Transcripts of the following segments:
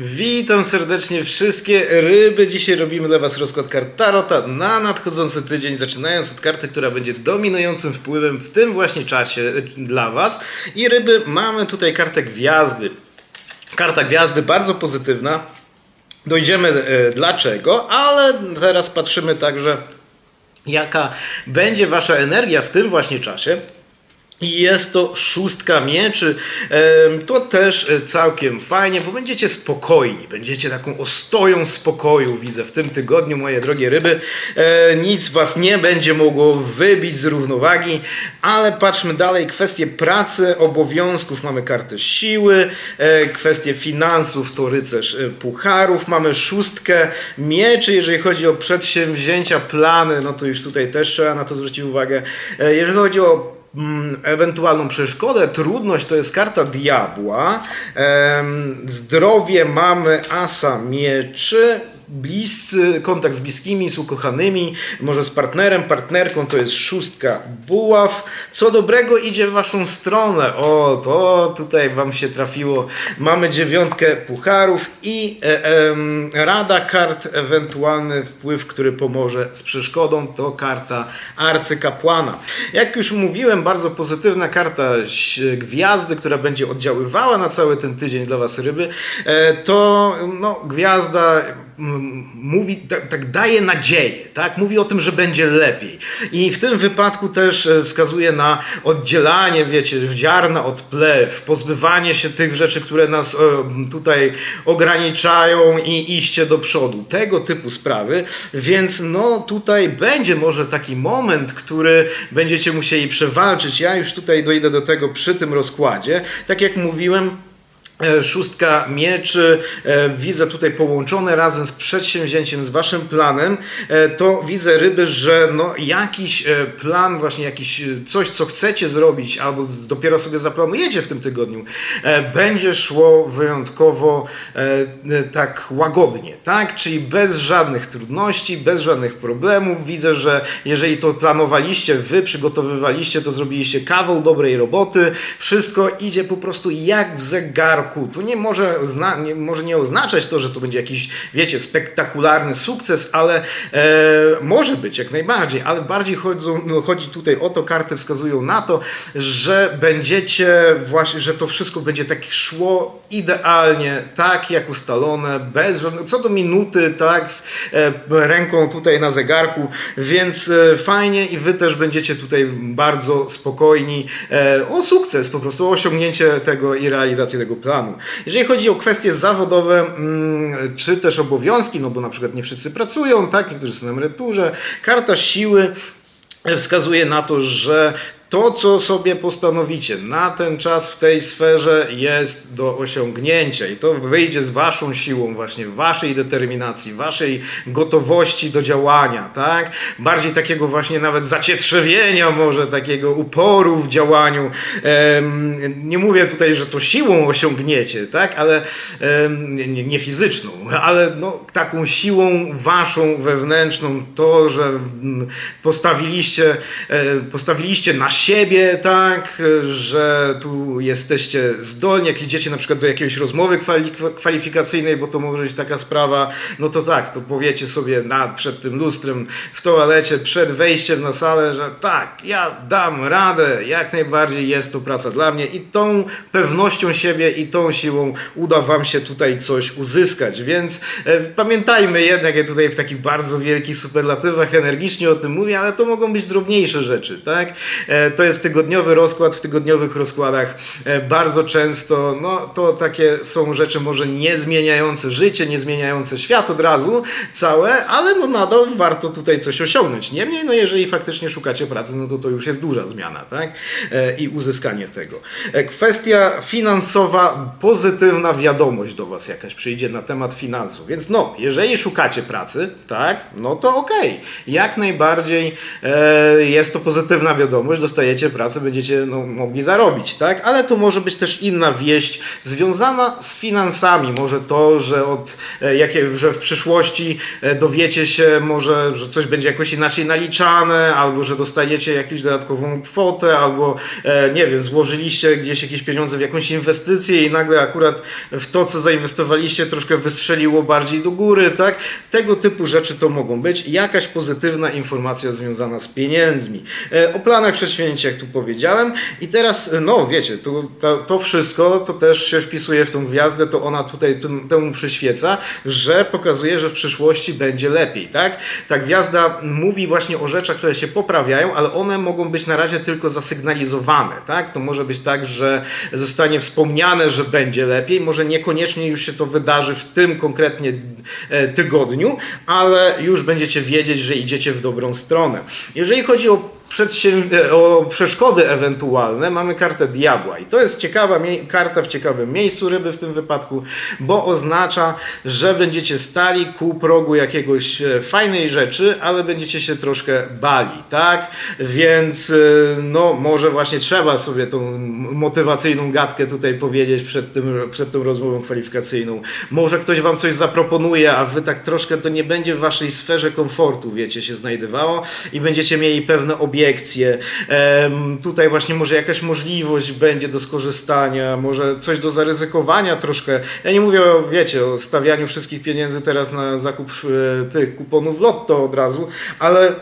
Witam serdecznie wszystkie ryby. Dzisiaj robimy dla Was rozkład kart Tarota na nadchodzący tydzień, zaczynając od karty, która będzie dominującym wpływem w tym właśnie czasie y, dla Was. I ryby mamy tutaj kartę gwiazdy. Karta gwiazdy bardzo pozytywna. Dojdziemy e, dlaczego, ale teraz patrzymy także, jaka będzie Wasza energia w tym właśnie czasie. I jest to szóstka mieczy. To też e, całkiem fajnie, bo będziecie spokojni. Będziecie taką ostoją spokoju, widzę w tym tygodniu, moje drogie ryby. E, Nic was nie będzie mogło wybić z równowagi, ale patrzmy dalej. Kwestie pracy, obowiązków. Mamy kartę siły, e, kwestie finansów to rycerz pucharów. Mamy szóstkę mieczy, jeżeli chodzi o przedsięwzięcia, plany, no to już tutaj też trzeba na to zwrócić uwagę. Jeżeli chodzi o ewentualną przeszkodę, trudność to jest karta diabła. Zdrowie mamy asa mieczy. Bliscy, kontakt z bliskimi, z ukochanymi, może z partnerem, partnerką to jest szóstka buław. Co dobrego idzie w waszą stronę. O, to tutaj wam się trafiło. Mamy dziewiątkę pucharów i e, em, rada kart, ewentualny wpływ, który pomoże z przeszkodą, to karta arcykapłana. Jak już mówiłem, bardzo pozytywna karta gwiazdy, która będzie oddziaływała na cały ten tydzień dla was ryby. E, To no, gwiazda mówi, tak, tak daje nadzieję, tak? Mówi o tym, że będzie lepiej. I w tym wypadku też e, wskazuje na oddzielanie, wiecie, ziarna od plew, pozbywanie się tych rzeczy, które nas e, tutaj ograniczają i iście do przodu. Tego typu sprawy. Więc no tutaj będzie może taki moment, który będziecie musieli przewalczyć. Ja już tutaj dojdę do tego przy tym rozkładzie. Tak jak mówiłem, Szóstka mieczy, e, widzę tutaj połączone razem z przedsięwzięciem, z waszym planem, e, to widzę ryby, że no jakiś e, plan, właśnie jakiś e, coś, co chcecie zrobić, albo dopiero sobie zaplanujecie w tym tygodniu, e, będzie szło wyjątkowo e, e, tak łagodnie, tak? Czyli bez żadnych trudności, bez żadnych problemów. Widzę, że jeżeli to planowaliście, wy przygotowywaliście, to zrobiliście kawał dobrej roboty, wszystko idzie po prostu jak w zegarku. Tu nie może, nie, może nie oznaczać to, że to będzie jakiś, wiecie, spektakularny sukces, ale e, może być jak najbardziej, ale bardziej chodzą, no, chodzi tutaj o to, karty wskazują na to, że będziecie właśnie, że to wszystko będzie tak szło idealnie, tak jak ustalone, bez żadnego, co do minuty, tak, z e, ręką tutaj na zegarku, więc e, fajnie i wy też będziecie tutaj bardzo spokojni e, o sukces, po prostu o osiągnięcie tego i realizację tego planu. Jeżeli chodzi o kwestie zawodowe, mm, czy też obowiązki, no bo na przykład nie wszyscy pracują, tak, niektórzy są na emeryturze, karta siły wskazuje na to, że to, co sobie postanowicie na ten czas w tej sferze jest do osiągnięcia i to wyjdzie z waszą siłą, właśnie waszej determinacji, waszej gotowości do działania, tak? Bardziej takiego właśnie nawet zacietrzewienia, może takiego uporu w działaniu. Nie mówię tutaj, że to siłą osiągniecie, tak? Ale nie fizyczną, ale no, taką siłą waszą wewnętrzną, to, że mm, postawiliście, e, postawiliście na siebie, tak, że tu jesteście zdolni, jak idziecie na przykład do jakiejś rozmowy kwali- kwalifikacyjnej, bo to może być taka sprawa, no to tak, to powiecie sobie nad, przed tym lustrem w toalecie, przed wejściem na salę, że tak, ja dam radę, jak najbardziej jest to praca dla mnie i tą pewnością siebie i tą siłą uda wam się tutaj coś uzyskać, więc e, pamiętajmy jednak, ja tutaj w takich bardzo wielkich superlatywach energicznie o tym mówię, ale to mogą być drobniejsze rzeczy, tak? E, To jest tygodniowy rozkład, w tygodniowych rozkładach e, bardzo często, no to takie są rzeczy może nie zmieniające życie, nie zmieniające świat od razu całe, ale no nadal warto tutaj coś osiągnąć. Niemniej, no jeżeli faktycznie szukacie pracy, no to to już jest duża zmiana, tak? E, I uzyskanie tego. E, Kwestia finansowa, pozytywna wiadomość do Was jakaś przyjdzie na temat finansów. Więc no, jeżeli szukacie pracy, tak, no to okej. Jak najbardziej jest to pozytywna wiadomość. Dostajecie pracę, będziecie no, mogli zarobić, tak? Ale to może być też inna wieść związana z finansami. Może to, że od e, jakie, że w przyszłości e, dowiecie się może, że coś będzie jakoś inaczej naliczane, albo że dostajecie jakąś dodatkową kwotę, albo e, nie wiem, złożyliście gdzieś jakieś pieniądze w jakąś inwestycję i nagle akurat w to, co zainwestowaliście, troszkę wystrzeliło bardziej do góry, tak? Tego typu rzeczy to mogą być. Jakaś pozytywna informacja związana z pieniędzmi. O planach przedsięwzięcia, jak tu powiedziałem. I teraz, no wiecie, to, to, to wszystko to też się wpisuje w tą gwiazdę, to ona tutaj tym- temu przyświeca, że pokazuje, że w przyszłości będzie lepiej, tak? Ta gwiazda mówi właśnie o rzeczach, które się poprawiają, ale one mogą być na razie tylko zasygnalizowane, tak? To może być tak, że zostanie wspomniane, że będzie lepiej, może niekoniecznie już się to wydarzy w tym konkretnie e, tygodniu, ale już będziecie wiedzieć, że idziecie w dobrą stronę. Jeżeli chodzi o o przeszkody ewentualne, mamy kartę diabła. I to jest ciekawa karta w ciekawym miejscu ryby w tym wypadku, bo oznacza, że będziecie stali ku progu jakiegoś e, fajnej rzeczy, ale będziecie się troszkę bali, tak? Więc e, no może właśnie trzeba sobie tą motywacyjną gadkę tutaj powiedzieć przed, tym, przed tą rozmową kwalifikacyjną. Może ktoś wam coś zaproponuje, a wy tak troszkę to nie będzie w waszej sferze komfortu, wiecie, się znajdowało i będziecie mieli pewne obiekcje. Tutaj właśnie może jakaś możliwość będzie do skorzystania, może coś do zaryzykowania troszkę. Ja nie mówię o, wiecie, o stawianiu wszystkich pieniędzy teraz na zakup e, tych kuponów lotto od razu, ale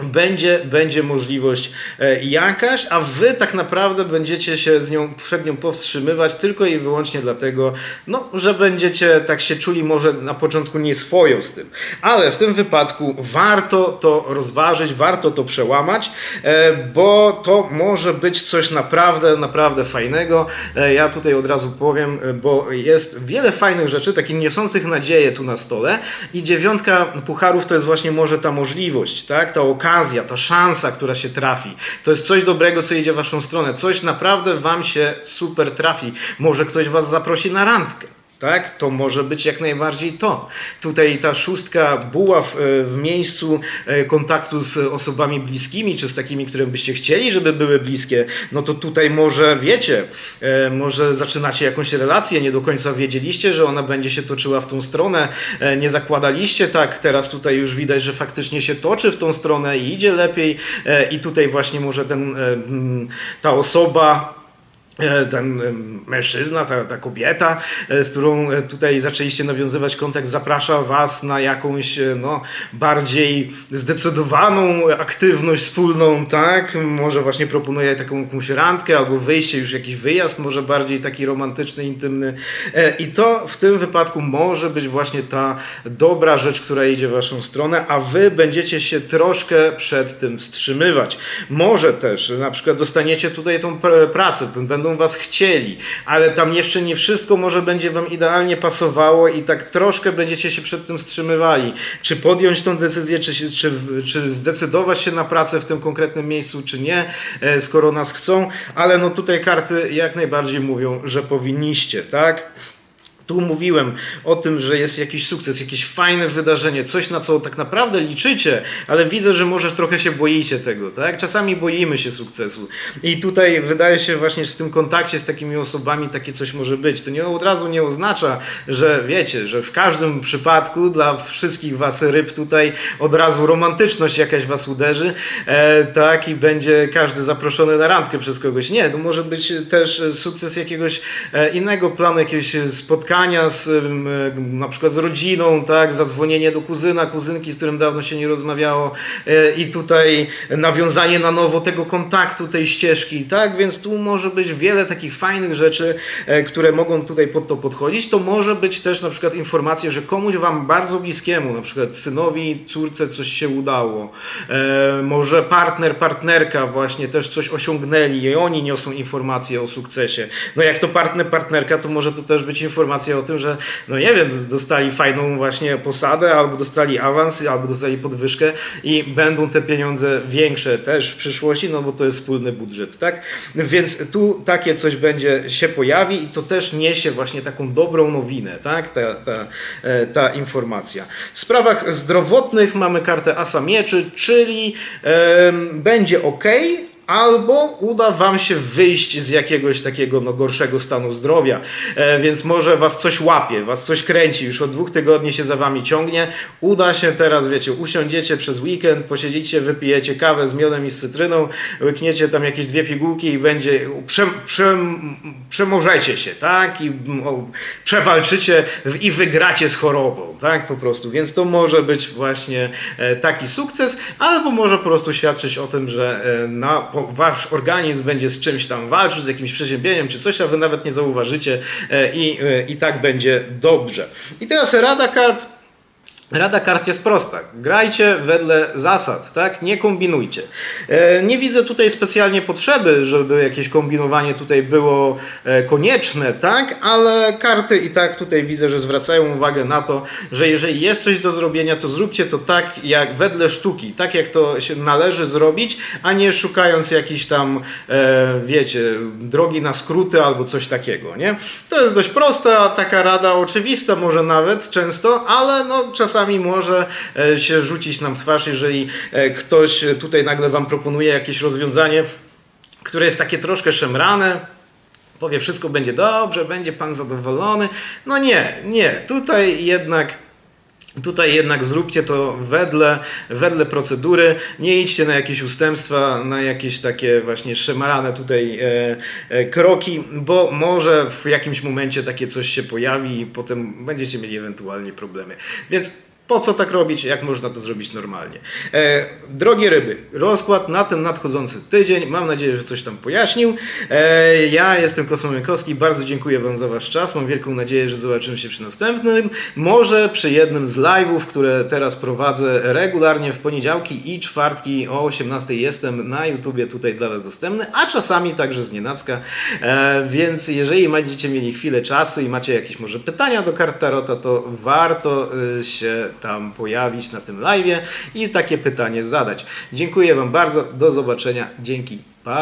będzie, będzie możliwość e, jakaś, a wy tak naprawdę będziecie się z nią, przed nią powstrzymywać tylko i wyłącznie dlatego, no, że będziecie tak się czuli może na początku nieswojo z tym. Ale w tym wypadku warto to rozważyć, warto to przełamać, e, bo to może być coś naprawdę, naprawdę fajnego. E, Ja tutaj od razu powiem, bo jest wiele fajnych rzeczy, takich niosących nadzieję tu na stole i dziewiątka pucharów to jest właśnie może ta możliwość, tak? Ta okazja, ta szansa, która się trafi. To jest coś dobrego, co idzie w waszą stronę. Coś naprawdę wam się super trafi. Może ktoś was zaprosi na randkę. Tak, to może być jak najbardziej to. Tutaj ta szóstka buław e, w miejscu e, kontaktu z osobami bliskimi, czy z takimi, którym byście chcieli, żeby były bliskie, no to tutaj może wiecie, e, może zaczynacie jakąś relację, nie do końca wiedzieliście, że ona będzie się toczyła w tą stronę, nie zakładaliście tak, teraz tutaj już widać, że faktycznie się toczy w tą stronę i idzie lepiej i tutaj właśnie może ten, ta osoba ten em, mężczyzna, ta, ta kobieta, e, z którą e, tutaj zaczęliście nawiązywać kontakt, zaprasza Was na jakąś e, no, bardziej zdecydowaną aktywność wspólną, tak? Może właśnie proponuje taką jakąś randkę albo wyjście, już jakiś wyjazd, może bardziej taki romantyczny, intymny. E, I to w tym wypadku może być właśnie ta dobra rzecz, która idzie w Waszą stronę, a Wy będziecie się troszkę przed tym wstrzymywać. Może też na przykład dostaniecie tutaj tą pr- pracę, będą Was chcieli, ale tam jeszcze nie wszystko może będzie Wam idealnie pasowało i tak troszkę będziecie się przed tym wstrzymywali. Czy podjąć tą decyzję, czy, się- czy, czy zdecydować się na pracę w tym konkretnym miejscu, czy nie, e, skoro nas chcą, ale no tutaj karty jak najbardziej mówią, że powinniście, tak? Tu mówiłem o tym, że jest jakiś sukces, jakieś fajne wydarzenie, coś na co tak naprawdę liczycie, ale widzę, że może trochę się boicie tego, tak? Czasami boimy się sukcesu. I tutaj wydaje się właśnie, że w tym kontakcie z takimi osobami takie coś może być. To nie od razu nie oznacza, że wiecie, że w każdym przypadku dla wszystkich was ryb tutaj od razu romantyczność jakaś was uderzy, e, tak? I będzie każdy zaproszony na randkę przez kogoś. Nie, to może być też sukces jakiegoś e, innego planu, jakiegoś spotkania z em, e, na przykład z rodziną, tak? Zadzwonienie do kuzyna, kuzynki, z którym dawno się nie rozmawiało e, i tutaj nawiązanie na nowo tego kontaktu, tej ścieżki, tak? Więc tu może być wiele takich fajnych rzeczy, e, które mogą tutaj pod to podchodzić. To może być też na przykład informacja, że komuś wam bardzo bliskiemu, na przykład synowi, córce coś się udało. E, może partner, partnerka właśnie też coś osiągnęli i oni niosą informacje o sukcesie. No jak to partner, partnerka, to może to też być informacja o tym, że no nie wiem, dostali fajną właśnie posadę, albo dostali awans, albo dostali podwyżkę i będą te pieniądze większe też w przyszłości, no bo to jest wspólny budżet, tak? Więc tu takie coś będzie się pojawi i to też niesie właśnie taką dobrą nowinę, tak? Ta, ta, e, ta informacja. W sprawach zdrowotnych mamy kartę Asa Mieczy, czyli będzie ok, albo uda Wam się wyjść z jakiegoś takiego no, gorszego stanu zdrowia, e, więc może Was coś łapie, Was coś kręci, już od dwóch tygodni się za Wami ciągnie, uda się teraz, wiecie, usiądziecie przez weekend, posiedzicie, wypijecie kawę z miodem i z cytryną, łykniecie tam jakieś dwie pigułki i będzie, prze, prze, przemożecie się, tak, i o, przewalczycie i wygracie z chorobą, tak, po prostu, więc to może być właśnie e, taki sukces, albo może po prostu świadczyć o tym, że e, na, wasz organizm będzie z czymś tam walczył, z jakimś przeziębieniem czy coś, a wy nawet nie zauważycie e, i, e, i tak będzie dobrze. I teraz rada kart Rada kart jest prosta. Grajcie wedle zasad, tak? Nie kombinujcie. E, Nie widzę tutaj specjalnie potrzeby, żeby jakieś kombinowanie tutaj było e, konieczne, tak? Ale karty i tak tutaj widzę, że zwracają uwagę na to, że jeżeli jest coś do zrobienia, to zróbcie to tak jak wedle sztuki, tak jak to się należy zrobić, a nie szukając jakiejś tam, e, wiecie, drogi na skróty albo coś takiego, nie? To jest dość prosta taka rada, oczywista może nawet często, ale no czasami może e, się rzucić nam w twarz, jeżeli e, ktoś tutaj nagle wam proponuje jakieś rozwiązanie, które jest takie troszkę szemrane, powie wszystko będzie dobrze, będzie pan zadowolony. No nie, nie, tutaj jednak Tutaj jednak zróbcie to wedle, wedle procedury. Nie idźcie na jakieś ustępstwa, na jakieś takie właśnie szemrane tutaj e, e, kroki, bo może w jakimś momencie takie coś się pojawi i potem będziecie mieli ewentualnie problemy. Więc po co tak robić, jak można to zrobić normalnie? E, drogie ryby, rozkład na ten nadchodzący tydzień. Mam nadzieję, że coś tam pojaśnił. E, ja jestem Kosmo bardzo dziękuję Wam za Wasz czas. Mam wielką nadzieję, że zobaczymy się przy następnym. Może przy jednym z live'ów, które teraz prowadzę regularnie w poniedziałki i czwartki o 18 jestem na YouTubie tutaj dla Was dostępny, a czasami także z nienacka. E, więc jeżeli będziecie mieli chwilę czasu i macie jakieś może pytania do kart Tarota, to warto y, się tam pojawić na tym live'ie i takie pytanie zadać. Dziękuję Wam bardzo, do zobaczenia, dzięki, pa!